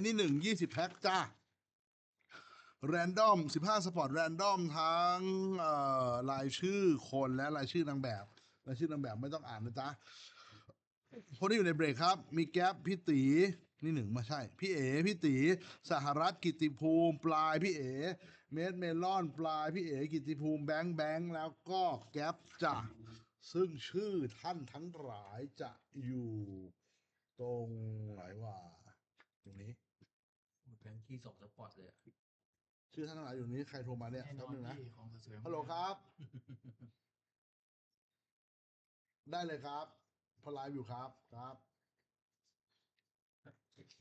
อันนี้หนึ่งยี่สิบแพ็คจ้าแรนดอมสิบห้าสปอร์ตแรนดอมทั้งรายชื่อคนและรายชื่อนางแบบรายชื่อนางแบบไม่ต้องอ่านนะจ๊ะคนที่อยู่ในเบรกครับ มีแก๊ปพี่ตีนี่หนึ่งมาใช่ พี่เอ๋พี่ตีสหรัฐกิติภูมิ ปลายพี่เอ๋เมดเมลอนปลายพี่เอ๋กิติภูมิแบงค์แบงค์แล้วก็แก๊ปจ้ะซึ่งชื่อท่านทั้งหลายจะอยู่ตรงไหนว่าตรงนี้ ที่สองสปอร์ตเลยอะชื่อท่านทั้งหลายอยู่นี้ใครโทรมาเนี่ยแน่นแป๊อบนนึงนะ พี่ของสวยๆฮัลโหลครับ ได้เลยครับ พอไลฟ์อยู่ครับครับ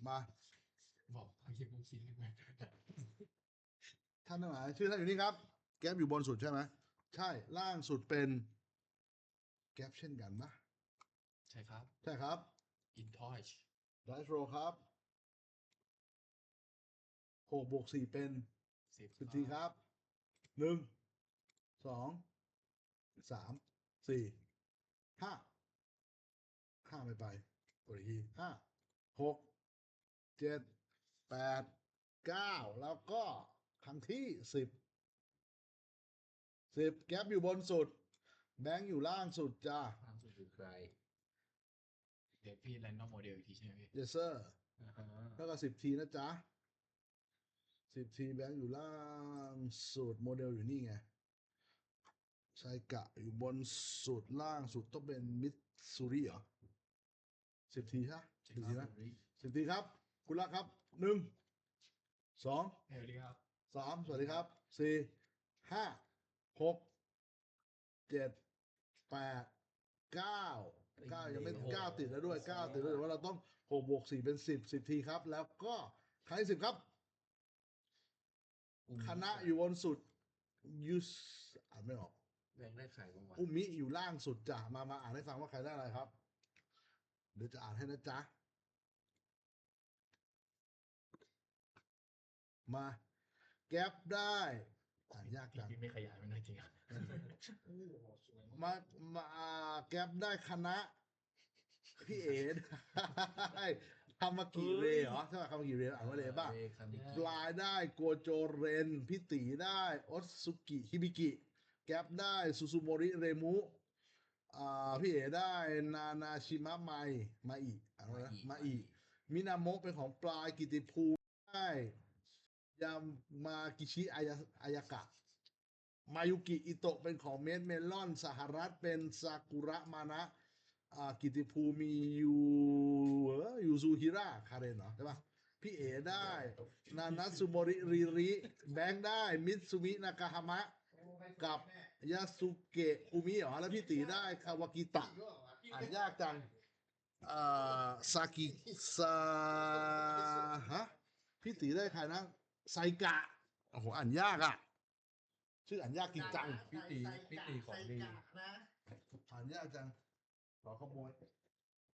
มา บอกเขาเขียนมุมสีเลยไหมท่านทั้งหลายชื่อท่านอยู่นี่ครับ แก๊ปอยู่บนสุดใช่ไหมใช่ล่างสุดเป็น แก๊ปเช่นกันปะใช่ครับ ใช่ครับ อินทอยชไดโรครับ หกบวกสี่เป็นสิบสิบทีครับหนึ่งสองสามสี่ห้าห้าไม่ไปกดอีกทีห้าหกเจ็ดแปดเก้าแล้วก็ครั้งที่สิบสิบแก๊ปอยู่บนสุด แบงค์อยู่ล่างสุดจ้าล่างสุดคือใคร เดี๋ยวพี่แรนดอมโมเดลอีกทีใช่ไหมพี่เยสเซอร์อ่าฮะแล้วก็สิบทีนะจ๊ะ สิบทีแบงค์อยู่ล่างสุดโมเดลอยู่นี่ไงไซกะอยู่บนสุดล่างสุดต้องเป็นมิตซูริเหรอสิบทีใช่สิบทีนะสิบทีครับ คุณละครับหนึ่งสองเฮ้ยครับสามสวัสดีครับสี่ห้าหกเจ็ดแปดเก้าเก้ายังไม่เก้าติดแล้วด้วยเก้าติดแล้วด้วยแต่ว่าเราต้องหกบวกสี่เป็นสิบสิบทีครับ แล้วก็ครั้งที่สิบครับอุ้ม คณะอยู่บนสุดยูสอ่านไม่ออกแบงค์ได้ใครบ้างวะอุมิอยู่ล่างสุดจ้ะมามาอ่านให้ฟังว่าใครได้อะไรครับ เดี๋ยวจะอ่านให้นะจ๊ะ มาแก๊ปได้อ่านยากจังพี่ไม่ขยายมันหน่อยจริงอะมามาแก๊ปได้คณะ พี่เอ๋ได้ คามากิเรเหรอใช่ไหมคามากิเรอ่านว่าเรบ้างเอคันนี้ปลายได้โกโจเรนพี่ตีได้ออสซุกิฮิบิกิ แก๊ปได้ซูซูโมริเรมุอ่าพี่เอ๋ได้นานาชิมะไมมาอิอ่านว่าอะไรนะมาอิมินาโมะเป็นของปลายกิติภูมิได้ยามากิชิอายาอายากะ มายุกิอิโตะเป็นของเมดเมลอน สหรัฐเป็นซากุระมานะ อ่ากิติภูมิยูเอ่อยูซูฮิระคาเรนเหรอใช่ปะพี่เอได้ นานัตสุโมริริริ แบงค์ได้ มิตซูมินากาฮามะ กับยาสุเกะคุมิเหรอแล้วพี่ตีได้คาวากิตะอ่านยากจังอ่าซากิซาฮะพี่ตีได้ใครนะไซกะโอ้โหอ่านยากอะ ชื่ออ่านยากจริงจังพี่ตีพี่ตีของดีอ่านยากจัง ขอขโมย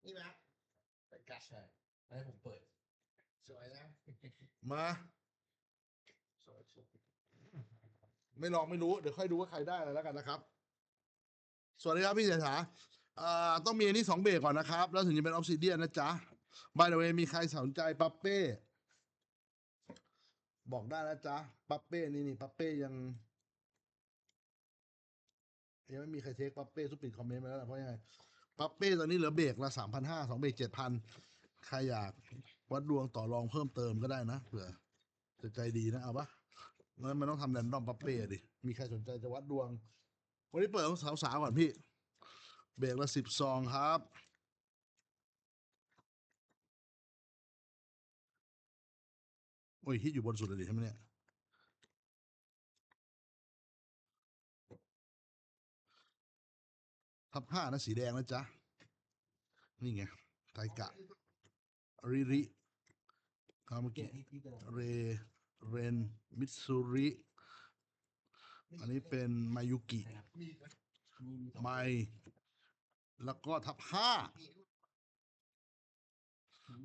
นี่ไหมไปกัดใช่ให้ผมเปิด สวยนะ มาไม่ลองไม่รู้เดี๋ยวค่อยดูว่าใครได้อะไรแล้วกันนะครับ สวัสดีครับพี่เสถาอ่าต้องมีอันนี้สองเบรกก่อนนะครับ แล้วถึงจะเป็นออฟซิเดียนนะจ๊ะบายเดเวมีใครสนใจปัปเป้ บอกได้นะจ๊ะปัปเป้นี่นี่ปัปเป้ยังยังไม่มีใครเทคปัปเป้ทุกปิดคอมเมนต์มาแล้วนะเพราะยังไง ปัปเป้ตอนนี้เหลือเบรกละสามพันห้าสองเบรกเจ็ดพันใครอยากวัดดวงต่อรองเพิ่มเติมก็ได้นะเผื่อจะใจดีนะเอาปะงั้นมันต้องทำแรนดอมปัปเป้ดิ มีใครสนใจจะวัดดวง วันนี้เปิดของสาวๆก่อนพี่ เบรกละสิบซองครับโอ้ยฮิตอยู่บนสุดเลยใช่ไหมเนี่ย ทับห้านะสีแดงนะจ๊ะ นี่ไง ไทกะ ริริคามากิเร เรน มิตซูริ อันนี้เป็นมายุกิ ไม แล้วก็ทับห้า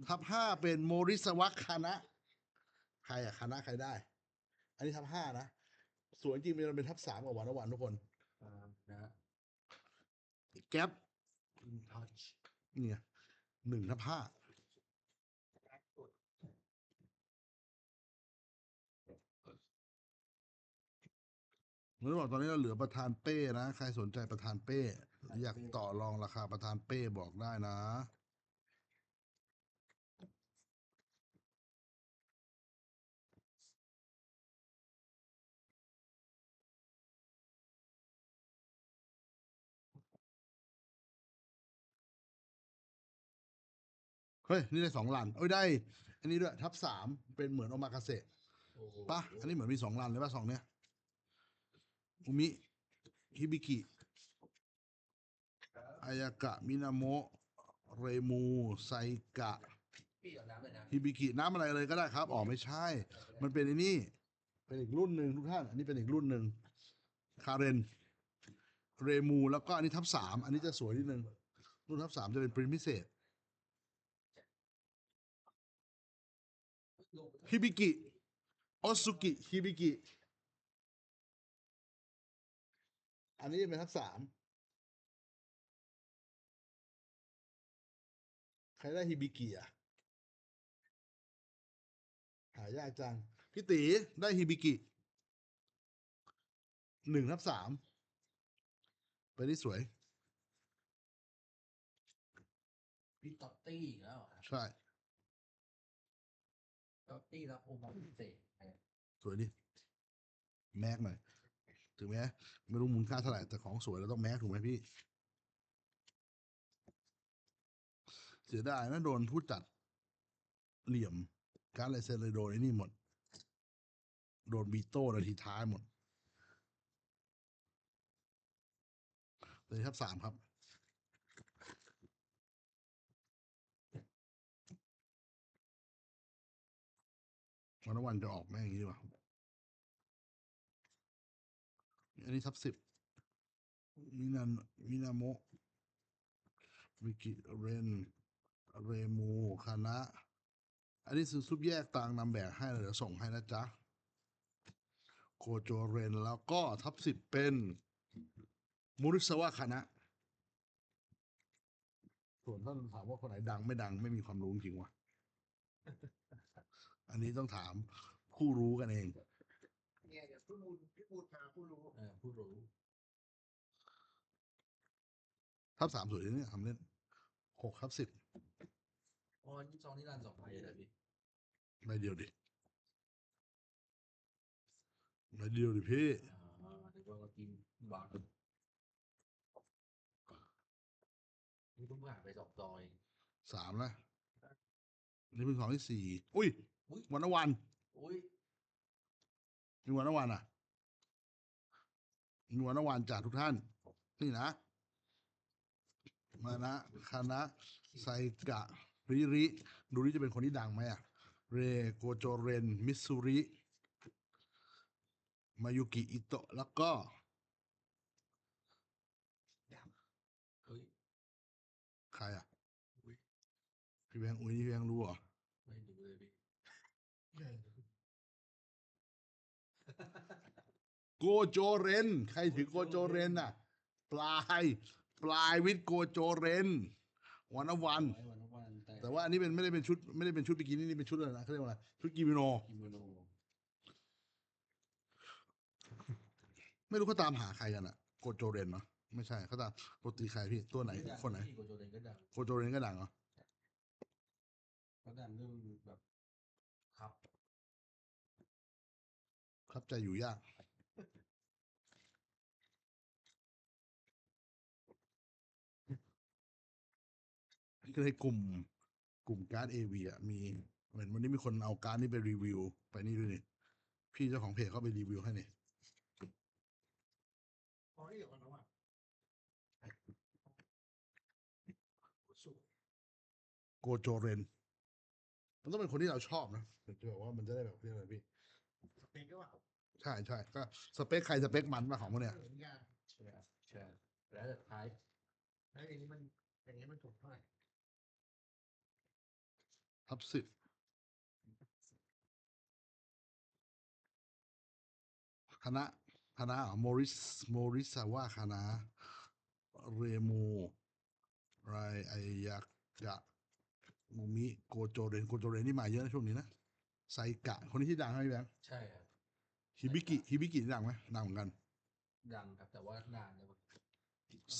ทับห้าเป็นโมริสวัคคานะ ใครอะคานะใครได้ อันนี้ทับห้านะ สวยจริงมันเป็นทับสามกับหวานหวานทุกคนนะ แก๊ปเนี่ยหนึ่งทับห้าเมื่อบอกตอนนี้เราเหลือประธานเป้นะ ใครสนใจประธานเป้ อยากต่อรองราคาประธานเป้บอกได้นะ เฮ้ย นี่ได้สองลันเอ้ยได้ อันนี้ด้วย ทับสามเป็นเหมือนโอมากาเสะโอ้โหปะอันนี้เหมือนมีสองลันเลยป่ะสองเนี้ยอุมิฮิบิกิอายากะ มินาโมะเรมูไซกะพี่เอาน้ำเลยนะฮิบิกิน้ำอะไรเลยก็ได้ครับอ๋อไม่ใช่ มันเป็นไอ้นี่ เป็นอีกรุ่นหนึ่งทุกท่าน อันนี้เป็นอีกรุ่นหนึ่งคาเรนเรมูแล้วก็อันนี้ทับสามอันนี้จะสวยนิดนึงรุ่นทับสามจะเป็นปรินพิเศษ ฮิบิกิโอซุกิฮิบิกิอันนี้เป็นทับสามใครได้ฮิบิกิอะหายากจัง พี่ตีได้ฮิบิกิหนึ่งทับสามไปได้สวย พี่ต๊อตตี้อีกแล้วเหรอ ใช่ ตี้รับโอมาพิเศษสวยดิแม็กหน่อยถึงแม้ไม่รู้มูลค่าเท่าไหร่แต่ของสวยเราต้องแม็กถูกไหมพี่ เสียดายนะโดนผู้จัดเหลี่ยม การลายเซ็นเลยโดนไอ้นี่หมด โดนบีโต้นาทีท้ายหมดเลยครับสามครับ วันวันจะออกแม่งอย่างนี้ดีกว่าอันนี้ทับสิบมินานมินาโมะวิกิเรน เรมูคานะอันนี้คือซุปแยกต่างนำแบบให้เดี๋ยวส่งให้นะจ๊ะ โคโจเรนแล้วก็ทับสิบเป็นมูริสวะคานะส่วนท่านถามว่าคนไหนดังไม่ดังไม่มีความรู้จริงวะ อันนี้ต้องถามผู้รู้กันเอง เนี่ยเดี๋ยวพี่บูลพี่บูลพาผู้รู้เออผู้รู้ทับสามสวยดีเนี่ยทำเล่นหกทับสิบอ๋อนี่ซองนี่รันสองใบเลยพี่ใบเดียวดิใบเดียวดิพี่อ่านึกว่าเรากินบาทนี่เพิ่งผ่านไปสองซอยสามนะนี่เป็นของที่สี่อุ้ยอุ้ย วันละวันอุ้ยมีวันละวันอะมีวันละวันจากทุกท่าน นี่นะ มานะคานะไซกะริริ ดูริจะเป็นคนที่ดังไหมอะ เรโกโจเรน มิสซูริ มายุกิอิโตะ แล้วก็เฮ้ยใครอะอุ้ยพี่แบงค์อุ้ยนี่พี่แบงค์รู้เหรอไม่รู้เลยพี่ โกโจเรน ใครถือโกโจเรนอะ ปลาย ปลายวิทย์โกโจเรนวันละวันไว้วันละวันแต่แต่ว่าอันนี้เป็นไม่ได้เป็นชุด ไม่ได้เป็นชุดบิกินี่นี่เป็นชุดอะไรนะเขาเรียกว่าอะไรชุดกิโมโน กิโมโนไม่รู้เขาตามหาใครกันอะโกโจเรนเนาะไม่ใช่เขาตามโปรตีใครพี่ตัวไหนคนไหนพี่โกโจเดนก็ดังโกโจเรนก็ดังเหรอ ก็ดันเรื่องแบบครับ ครับใจอยู่ยากก็เลยกลุ่ม กลุ่มการ์ดเอวีอะมีเหมือนวันนี้มีคนเอาการ์ดนี้ไปรีวิว ไปนี่ด้วยนี่พี่เจ้าของเพจเขาไปรีวิวให้นี่อ๋อนี่เดี๋ยวกันนะว่าสุกโกโจเรน มันต้องเป็นคนที่เราชอบนะถึงจะแบบว่ามันจะได้แบบเรียกอะไรพี่เป็นก็ว่าใช่ใช่ก็สเปคใครสเปคมันมาของพวกเนี้ยเหมือนกันใช่ใช่แล้วแต่ท้ายแล้วอย่างนี้มันอย่างนี้มันถูกเท่าไหร่ทับสิบคณะคณะโมริสโมริสาวาคณะเรมูไรไอยากะมูมิโกโจเรนโกโจเรนนี่มาเยอะนะช่วงนี้นะไซกะ คนนี้ที่ดังไหมแบงค์ใช่ครับ ฮิบิกิฮิบิกินี่ดังไหมดังเหมือนกันดังครับแต่ว่านานแล้ว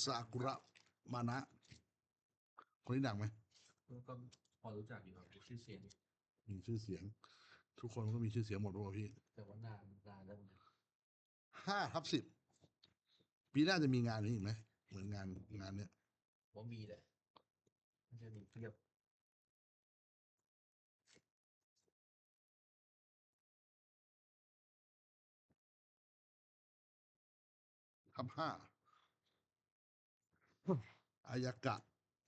ซากุระมานะ คนนี้ดังไหมก็พอรู้จักอยู่ครับชื่อเสียง มีชื่อเสียง ทุกคนก็มีชื่อเสียงหมดป่ะพี่ แต่ว่านานนานแล้วเหมือนกันห้าทับสิบปีหน้าจะมีงานนี้อีกไหมเหมือนงานงานเนี้ยว่ามีแหละมันจะมีเทียบ ทับห้าอายากะ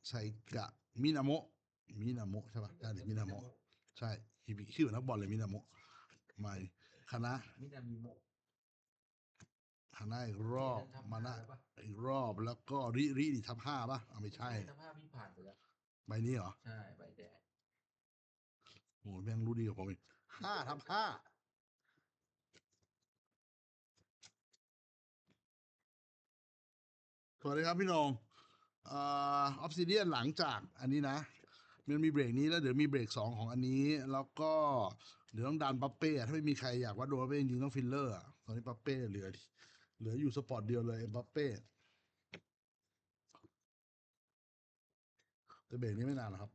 ไซกะมินาโมะมินาโมะใช่ปะใช่ดิมินาโมะใช่ฮิบิชื่อเหมือนนักบอลเลยมินาโมะไม่คณะมินามิโมะคณะอีกรอบทำมานะแล้วปะอีกรอบแล้วก็ริริดิทับห้าป่ะเอาไม่ใช่สภาพพี่ผ่านไปแล้วใบนี้เหรอ ใช่ ใบแดงโอ้โหแม่งรู้ดีกว่าผมอีกห้าทับห้า สวัสดีครับพี่นงออฟซิเดียนหลังจากอันนี้นะ มันมีเบรกนี้แล้วเดี๋ยวมีเบรกสองของอันนี้ แล้วก็เดี๋ยวต้องดันปัปเป้ถ้าไม่มีใครอยากว่าโดนปัปเป้จริงต้องฟิลเลอร์ตอนนี้ปัปเป้เหลือ เหลืออยู่สปอร์ตเดียวเลยปัปเป้แต่เบรกนี้ไม่นานหรอกครับ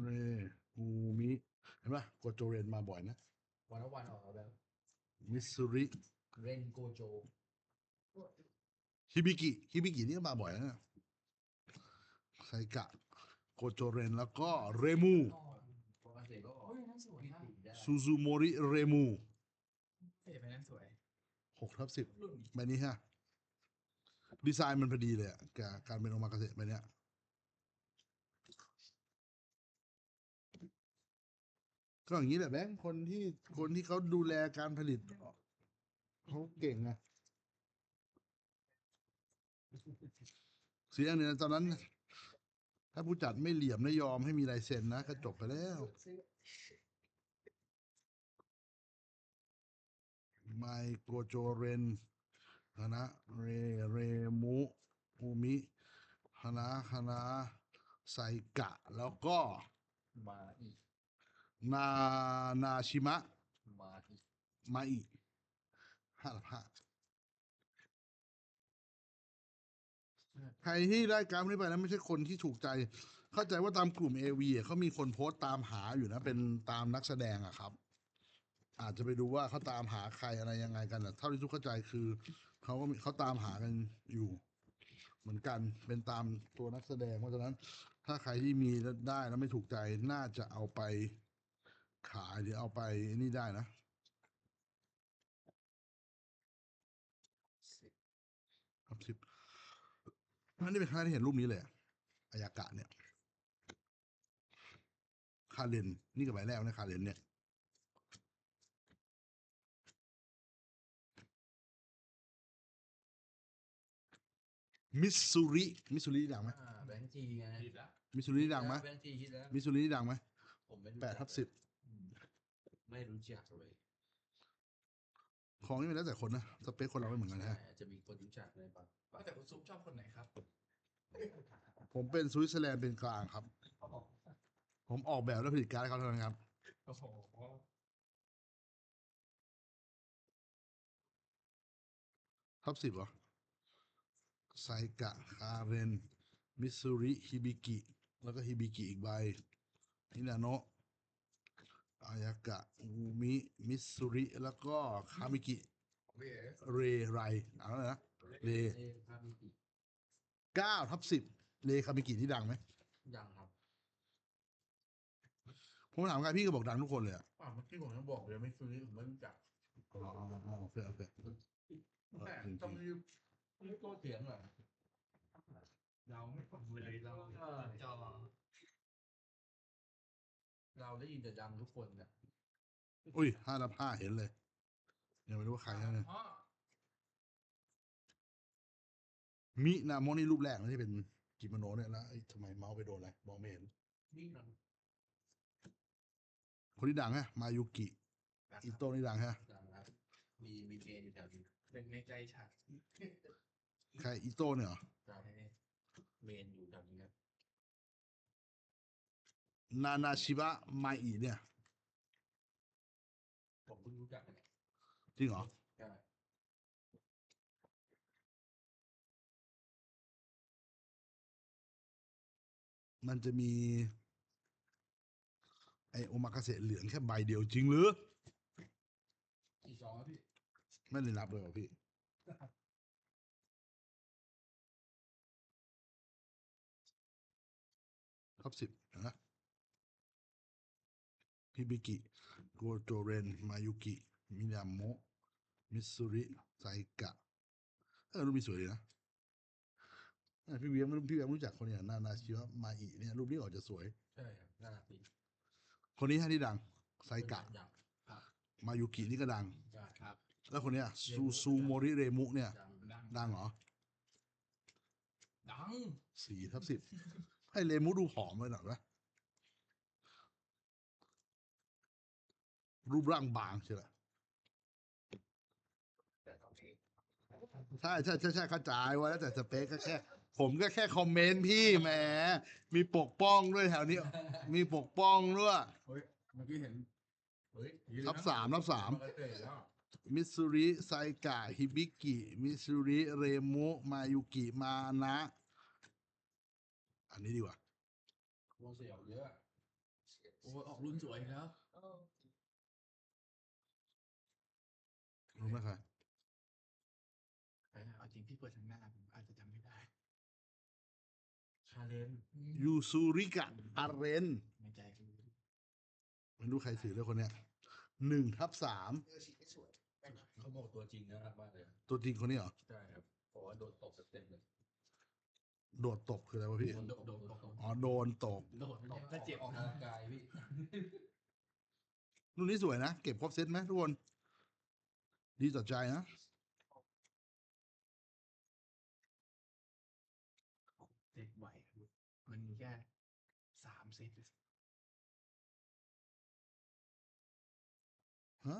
เรอูมิเห็นปะโกโจเรนมาบ่อยนะ วันละวันออกแล้วแบบมิสซูริเรนโกโจฮิบิกิฮิบิกินี่ก็มาบ่อยนะเนี่ยไซกะโกโจเรนแล้วก็เรมูปกติก็ออกโอ้ยนั่นสวยมากได้ซูซูโมริเรมูเอ๋ไปนั่นสวยหกทับสิบรุ่นใบนี้ฮะดีไซน์มันพอดีเลยอะกับการเป็นโอมากาเสะใบเนี้ย ก็อย่างนี้แหละแบงค์คนที่คนที่เขาดูแลการผลิตเขาเก่งอะเสียงหนึงนะตอนนั้น ถ้าผู้จัดไม่เหลี่ยมไม่ยอมให้มีลายเซ็นนะก็จบไปแล้ว ไมโกโจเรนคณะเรเรมุอุมิคณะคณะไซกะ แล้วก็มาอีก นานาชิมะ มาอีกมาอีกห้าสิบห้าใครที่ได้การดนี้ไปแล้วไม่ใช่คนที่ถูกใจ เข้าใจว่าตามกลุ่มเอวีเขามีคนโพสต์ตามหาอยู่นะ เป็นตามนักแสดงอะครับ อาจจะไปดูว่าเขาตามหาใครอะไรยังไงกันแต่เท่าที่ทุกเข้าใจคือเขาก็มีเขาตามหากันอยู่ เหมือนกันเป็นตามตัวนักแสดงเพราะฉะนั้น ถ้าใครที่มีแล้วได้แล้วไม่ถูกใจน่าจะเอาไป ขายหรือเอาไปนี่ได้นะ ครับสิบอันนี้เป็นครั้งแรกที่เห็นรูปนี้เลยอะอายากะเนี่ย คาเรนนี่กับใบแรกนะคาเรนเนี่ยมิสซูริ มิสซูริดังไหมอ่าแบงค์จีไงดีละมิสซูริดังไหมแบงค์จีคิดแล้วมิสซูริดังไหมผมไม่รู้แปดทับสิบอืม ไม่รู้จักเลย ของนี่มันแล้วแต่คนนะสเปคคนเราไม่เหมือนกันนะฮะอาจจะมีคนรู้จักในบางว่าแต่คุณซุปชอบคนไหนครับผมเป็นสวิตเซอร์แลนด์เป็นกลางครับเขาบอกผมออกแบบและผลิตการ์ดให้เขาเท่านั้นครับ โอ้โหท็อปสิบเหรอไซกะคาเรน มิสซูริ ฮิบิกิ แล้วก็ฮิบิกิอีกใบฮินาโนะ อายากะอูมิมิสซูริแล้วก็คามิกิเว้ยเรไรเอะไรนะเรเอพามิติเก้าทับสิบเรคามิกิที่ดังไหมยังครับผมถามใครพี่ก็บอกดังทุกคนเลยอะอ่าเมื่อกี้ผมยังบอกเลยไม่ซื้อผมไม่รู้จักอ๋ออ๋ออ๋อโอเคโอเคเออแม่จริงต้องๆรีบรีบโต้เถียงเหรอเราไม่ฟังเลยเราเออจอ เราได้ยินแต่ดังทุกคนเนี่ยอุ้ยห้าทับห้าเห็นเลย ยังไม่รู้ว่าใครนะเนี่ยพ่อมินาโมะนี่รูปแรกนะที่เป็นกิโมโนะเนี่ยแล้วไอ้ทำไมเมาส์ไปโดนอะไรมองไม่เห็นนี่มันคนที่ดังฮะ มายุกิ อิโต้นี่ดังฮะดังครับมีมีเกณฑ์อยู่แถวนี้หนึ่งในใจฉันใครอิโต้เนี่ยเหรอใช่เมนอยู่แถวนี้ครับ นานาชิบะมาอิเนี่ย ผมเพิ่งรู้จักเนี่ยจริงเหรอ ใช่มันจะมี ไอโอมากาเสะเหลืองแค่ใบเดียวจริงหรือกี่ซองแล้วพี่ ไม่ได้นับเลยเหรอพี่ ท็อปสิบ ฮิบิกิโกโจเรน มายุกิ มิยาโมะ มิตซุริไซกะ เออรูปนี้สวยดีนะเออพี่เวียงไม่รู้พี่เวียงรู้จักคนเนี่ยนานาชิวะมาอิเนี่ยรูปนี้ออกจะสวย ใช่ครับน่ารักดีคนนี้ให้ที่ดัง ไซกะยังมายุกินี่ก็ดังใช่ครับแล้วคนเนี้ยซูซูโมริเรมุเนี่ยยังดังดังเหรอดังสี่ทับสิบให้เรมุดูผอมไปหน่อยไหม รูปร่างบางใช่ไหมแต่ตอนนี้ใช่ใช่ใช่ใช่เข้าใจว่าแล้วแต่สเปคก็แค่ ผมก็แค่คอมเมนต์พี่แหมมีปกป้องด้วยแถวนี้ มีปกป้องด้วยเฮ้ยเมื่อกี้เห็นเฮ้ยอย่างนี้เลยนะรับสามรับสาม ปกติแล้วมิตซูริไซกะฮิบิกิ มิตซูริเรมุ มายุกิ มานะ อันนี้ดีกว่า วงเสียวเยอะโอ้ยออกรุ่นสวยแล้ว เออรู้ไหมครับเออเอาจริงพี่เปิดทางหน้าผมอาจจะจำไม่ได้ชาเลนยูซูริกะอาเรนไม่ใจคือไม่รู้ใครสื่อเลยคนเนี้ยหนึ่งทับสามเออสีไม่สวยไปนะเขาบอกตัวจริงน่ารักมากเลยตัวจริงคนนี้เหรอ ใช่ครับบอกว่าโดนตบเต็มๆเลยโดดตบคืออะไรวะพี่ โดนโดนโดนตกอ๋อ โดนตบโดนตกก็เจ็บออกกำลังกายพี่รุ่นนี้สวยนะ เก็บครบเซตไหมทุกคน ดีต่อใจนะเจ็บไหวมันมีแค่สามเซตฮะ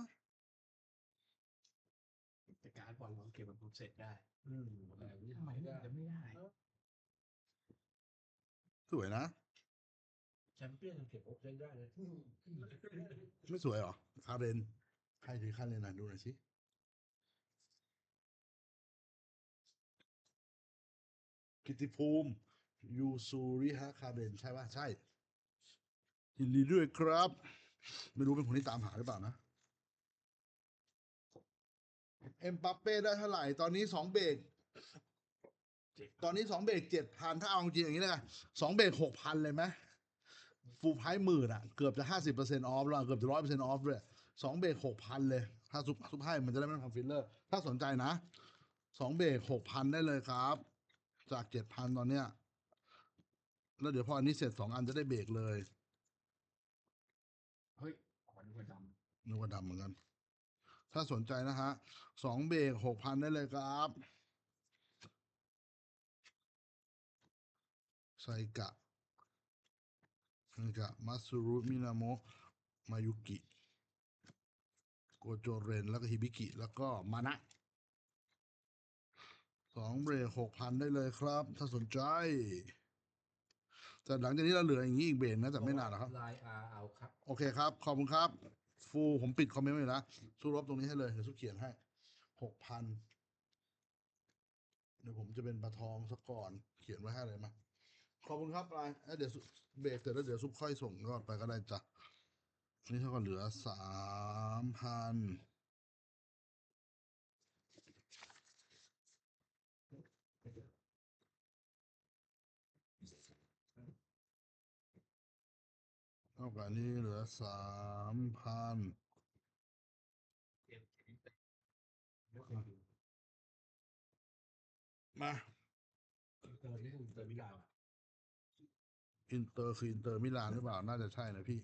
แต่การดบอลเราเก็บมันครบเซตได้ อืมอะไรไม่ทำไมได้มันจะไม่ได้ สวยนะแชมเปี้ยนยังเก็บโอเคได้เลยอืมไม่สวยเหรอ คาเรน ใครถือคาเรนอะดูหน่อยสิ กิติภูมิ ยูซูริฮะคาเรนใช่ป่ะ ใช่ยินดีด้วยครับ ไม่รู้เป็นคนที่ตามหาหรือเปล่านะ เอ็มปัปเป้ได้เท่าไหร่ ตอนนี้สองเบรกตอนนี้สองเบรกเจ็ดพันถ้าเอาจริงอย่างนี้เลยกันสองเบรกหกพันเลยไหมฟูลไพร์หมื่นอะ เกือบจะห้าสิบเปอร์เซ็นต์ออฟแล้วเกือบจะร้อยเปอร์เซ็นต์ออฟด้วยสองเบรกหกพันเลย ถ้าซุปซุปให้มันจะได้ไม่ต้องทำฟิลเลอร์ ถ้าสนใจนะสองเบรกหกพันได้เลยครับ จากเจ็ดพันตอนเนี้ย แล้วเดี๋ยวพออันนี้เสร็จสองอันจะได้เบรกเลย เฮ้ยอ๋อนึกว่าดนึกว่าดำเหมือนกัน ถ้าสนใจนะฮะสองเบรกหกพันได้เลยครับ ไซกะไซกะมัตสึรุมินาโมะมายุกิ โกโจเรน แล้วก็ฮิบิกิ แล้วก็มานะ สองเบรกหกพันได้เลยครับ ถ้าสนใจ แต่หลังจากนี้เราเหลืออย่างนี้อีกเบรกนะ แต่ไม่นานหรอกครับลายอาเอาครับ โอเคครับ ขอบคุณครับ ฟูผมปิดคอมเมนต์ไว้อยู่นะสู้รบตรงนี้ให้เลยเดี๋ยวสู้เขียนให้หกพันเดี๋ยวผมจะเป็นปลาทองสักก่อน เขียนไว้ให้เลยมาขอบคุณครับไลน์เอ้ยเดี๋ยวซุเบรกเสร็จแล้วเดี๋ยวซุปค่อยส่งยอดไปก็ได้จ้ะอันนี่เท่ากับเหลือสามพันเท่ากับนี้เหลือสามพันมาเจอที่คุณเจอมิลานอินเตอร์คืออินเตอร์มิลานหรือเปล่า น่าจะใช่นะพี่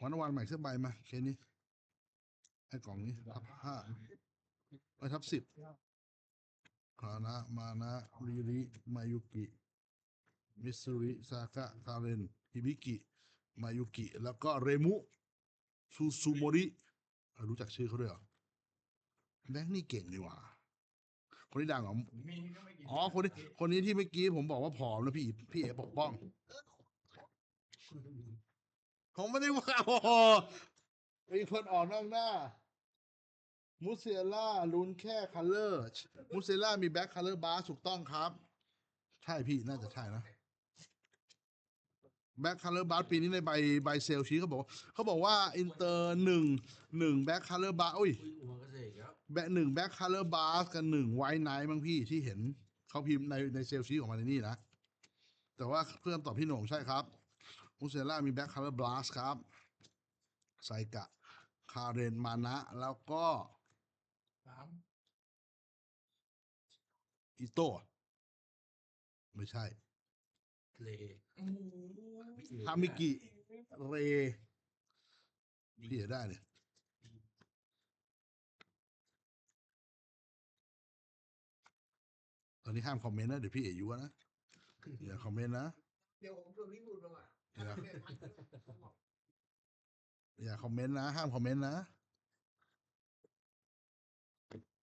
วันวันใหม่เสื้อใบมาเคสนี้ ไอ้กล่องนี้ ทับห้าไอ้ทับสิบคานะ มานะริริ มายุกิ มิสุริซากะคาเรนฮิบิกิ มายุกิ แล้วก็เรมุซูซูโมริรู้จักชื่อเขาด้วยเหรอแบงค์นี่เก่งดีว่าคนนี้ดังเหรออ๋อ คนนี้ คนนี้ที่เมื่อกี้ผมบอกว่าผอมแล้วพี่พี่เอ๋ปกป้อง ผมไม่ได้ว่าโอ้โหมีคนออกนอกหน้า มูเซล่าลุนแค่คัลเลอร์ มูเซล่ามีแบ็คคัลเลอร์บาร์ถูกต้องครับ ใช่พี่น่าจะใช่นะ แบ็คคัลเลอร์บาร์ปีนี้ในใบใบเซลชี้เขาบอกว่าเขาบอกว่าอินเตอร์หนึ่งหนึ่งแบ็คคัลเลอร์บาร์อุ้ยอุ้ยอุมาก็เสกแล้วแบ็คหนึ่งแบ็คคัลเลอร์บาร์กับหนึ่งไวท์ไนท์บางพี่ที่เห็นเขาพิมพ์ในในเซลชี้ของมันในนี่นะ แต่ว่าเพื่อนตอบพี่โหน่งใช่ครับมูเซล่ามีแบ็คคัลเลอร์บลัสครับไซกะ คาเรนมานะ แล้วก็สามอิโต้ไม่ใช่เลโอ้โห ฮามิกิ เรพี่เอ๋ได้เนี่ยตอนนี้ห้ามคอมเมนต์นะ เดี๋ยวพี่เอ๋ยุวนะ อย่าคอมเมนต์นะ เดี๋ยวผมโดนพี่บุญมาอะอย่าอย่าคอมเมนต์นะ ห้ามคอมเมนต์นะ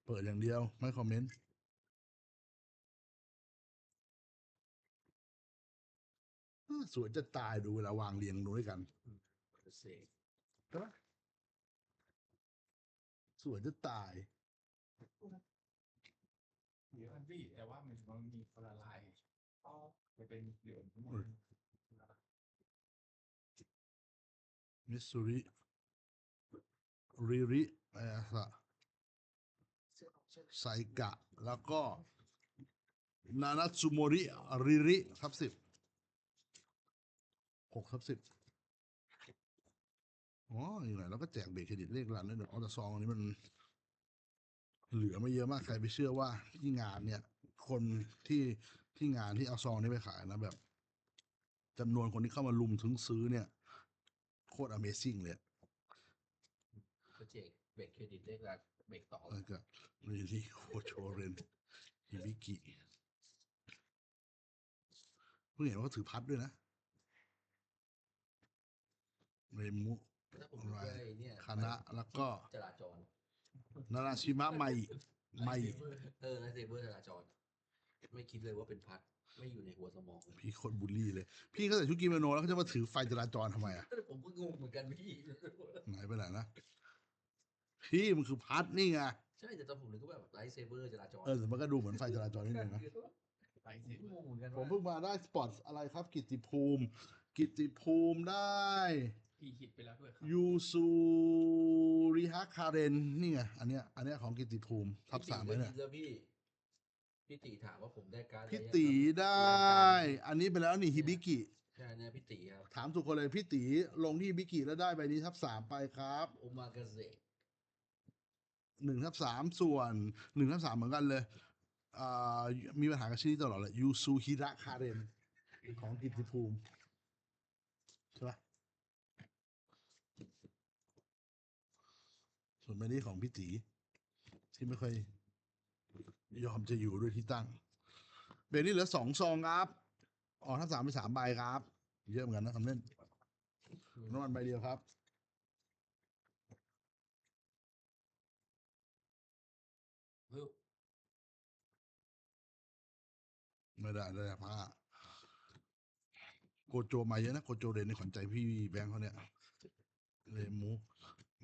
เปิดอย่างเดียว ไม่คอมเมนต์ สวยจะตายดูเวลาวางเรียงดูด้วยกันเสกสวยจะตายเดี๋ยวอันพี่แต่ว่ามันมันมีคนละลายอ๋อจะเป็นเหลืองทั้งหมเอดอมิสซูริริริอะไรอะเสื้อของเสื้อไซกะ แล้วก็ นานาซูโมริริริทับสิบ หกทับสิบอ๋ออยู่ไหนเราก็แจกเบรกเครดิตเลขรันด้วยเดี๋ยวออตซองอันนี้มัน เหลือไม่เยอะมากใครไปเชื่อว่าที่งานเนี่ย คนที่ที่งานที่เอาซองนี้ไปขายนะแบบจำนวนคนที่เข้ามาลุมถึงซื้อเนี่ย โคตร Amazing เลยก็เจกเบรกเครดิตเลขละเบรกต่อแล้วก็ริริโคโชเรนฮิบิกิเพิ่งเห็นว่าเขาถือพัดด้วยนะ เรมุถ้าผมดูได้เนี่ยคณะแล้วก็จราจรนาราชิมะไมไมเออไลท์เซเบอร์จราจร ไม่คิดเลยว่าเป็นพัดไม่อยู่ในหัวสมองเลยพี่โคตรบูลลี่เลย พี่เขาใส่ชุดกิโมโนแล้วเขาจะมาถือไฟจราจรทำไมอะผมก็งงเหมือนกันพี่ไหนไปไหนนะพี่มันคือพัดนี่ไงใช่แต่ตอนผมนึกว่าแบบไลท์เซเบอร์จราจรเออแต่มันก็ดูเหมือนไฟจราจรนิดนึงนะลายสีงงเหมือนกันผมว่าเพิ่งมาได้สปอร์ตอะไรครับ กิตติภูมิ กิตติภูมิได้ พี่คิดไปแล้วด้วยครับยูซูริฮะคาเรนนี่ไงอันเนี้ยอันเนี้ยของกิตติภูมิทับสามไว้เนี่ยแล้วพี่พี่ตีถามว่าผมได้การ์ดพี่อะไรยังตีครับได้ อันนี้ไปแล้วนี่ฮิบิกิใช่เนี่ยพี่ตีครับถามทุกคนเลยพี่ตีลงที่ฮิบิกิแล้วได้ใบนี้ทับสามไปครับโอมากาเซหนึ่งทับสามส่วนหนึ่งทับสามเหมือนกันเลยอ่ามีปัญหากับชื่อนี้ตลอดเลยยูซูฮิระคาเรนของกิตติภูมิใช่ปะ ส่วนใบนี้ของพี่ตีที่ไม่ค่อยยอมจะอยู่ด้วยที่ตั้งเบรนี้เหลือสองซองครับอ๋อกทั้งสามไปสามใบครับ เยอะเหมือนกันนะคำเล่นน้ำมันใบเดียวครับไม่ได้ได้แต่ผ้าโกโจมาเยอะนะ โกโจเรนในขวัญใจพี่แบงค์เขาเนี่ย เลมู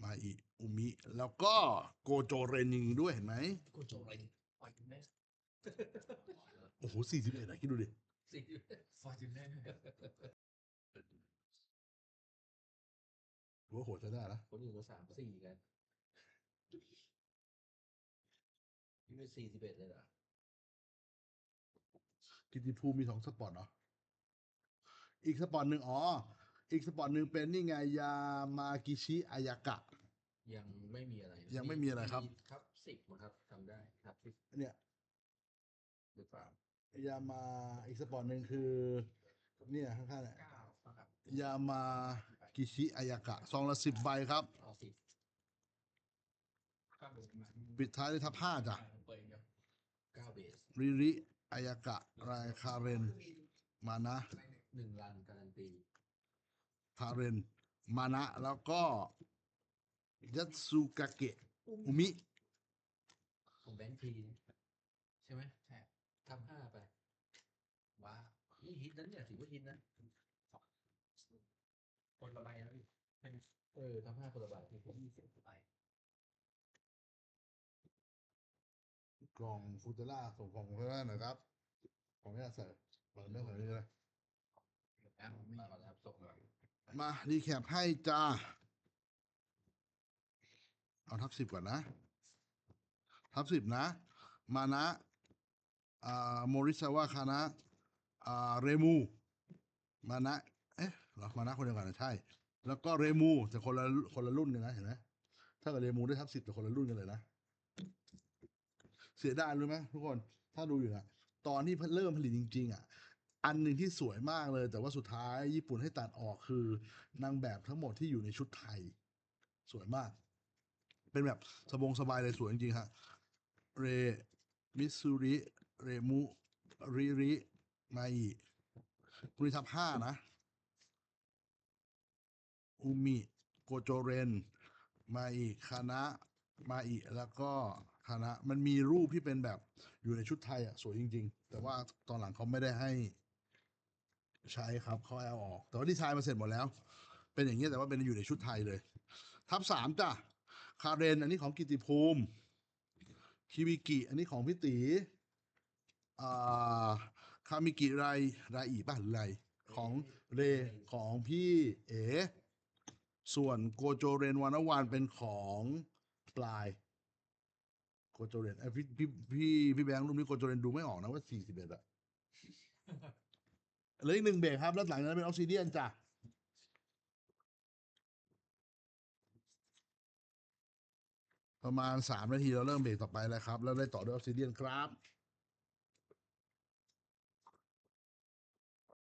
มาอีอุมิ แล้วก็โกโจเรนจริงๆด้วยเห็นไหมกูจบอะไรฟอร์จูเนสโอ้โหสี่สิบเอ็ดอะคิดดูดิสิฟอร์จูเนสถือว่าโหดใช้ได้นะคนอื่นก็สามสี่กันพี่เป็นสี่สิบเอ็ดเลยเหรอกิติภูมิมีสองสปอร์ตเหรออีกสปอร์ตหนึ่งอ๋อ อีกสปอร์ตหนึ่งเป็นนี่ไงยามากิชิอายากะ ยังไม่มีอะไรยังไม่มีอะไรครับ ครับสิบมั้งครับทำได้ครับสิบเนี่ยหรือเปล่ายามาอีกสปอร์ตหนึ่งคือ เนี่ยข้างๆเนี่ยเก้าครับยามากิชิอายากะซองละสิบใบครับ เอาสิบเก้าเป็นมันปิดท้ายด้วยทับห้าจ้ะเปิดเดียวเก้าเบสริริอายากะรายคาเรนมานะหนึ่งรันการันตี คาเรน มานะ แล้วก็ยัตสุกาเกะอุมิ ของแบงค์ทีนะช่ไหมใช่ทำห้าไป ว้าวนี่ฮิตนั้นเนี่ยถือว่าฮิตนะคนละใบแล้วพี่เป็นเออทำห้าคนละใบคือยี่สิบใบกล่องฟูเตล่าส่งของเพื่อนหน่อยครับ ของไม่ได้ใส่เปิดไม่ใส่นี่เลยเดี๋ยวแล้วไม่มาก่อนนะครับส่งมา มารีแคปให้จ้า เอาทับสิบก่อนนะ ทับสิบนะ มานะอ่าโมริซาวะคานะอ่าเรมู มานะ เอ๊ะเหรอมานะคนเดียวกันนะใช่ แล้วก็เรมูแต่คนละคนละรุ่นกันนะเห็นไหมถ้ากับเรมูได้ทับสิบแต่คนละรุ่นกันเลยนะ เสียดายรู้ไหมทุกคน ถ้าดูอยู่นะตอนที่เริ่มผลิตจริง ๆ อะ อันหนึ่งที่สวยมากเลย แต่ว่าสุดท้ายญี่ปุ่นให้ตัดออกคือนางแบบทั้งหมดที่อยู่ในชุดไทย สวยมาก เป็นแบบสบงสบายเลยสวยจริงๆฮะเรมิสซูริ เรมุริริมาอิคุริทับห้านะ อุมิโกโจเรน มาอิคานะมาอิแล้วก็คานะมันมีรูปที่เป็นแบบอยู่ในชุดไทยอะ สวยจริง ๆ แต่ว่าตอนหลังเขาไม่ได้ให้ ใช้ครับเขาเอาออก แต่ว่าดีไซน์มาเสร็จหมดแล้ว เป็นอย่างเงี้ยแต่ว่าเป็นอยู่ในชุดไทยเลย ทับสามจ้ะคาเรน อันนี้ของกิติภูมิคิบิกิ อันนี้ของพี่ตีอ่าคามิกิไรไรอีป่ะหรือไรของเรของพี่เอ ส่วนโกโจเรนวานวานเป็นของปลายโกโจเรนพี่พี่พี่พี่แบงค์รูปนี้โกโจเรนดูไม่ออกนะว่าสี่สิบเอ็ดอะ เหลืออีกหนึ่งเบรกครับ แล้วหลังจากนั้นเป็นออกซิเดียนจ้ะประมาณสามนาทีเราเริ่มเบรกต่อไปแล้วครับ แล้วได้ต่อด้วยออกซิเดียนครับ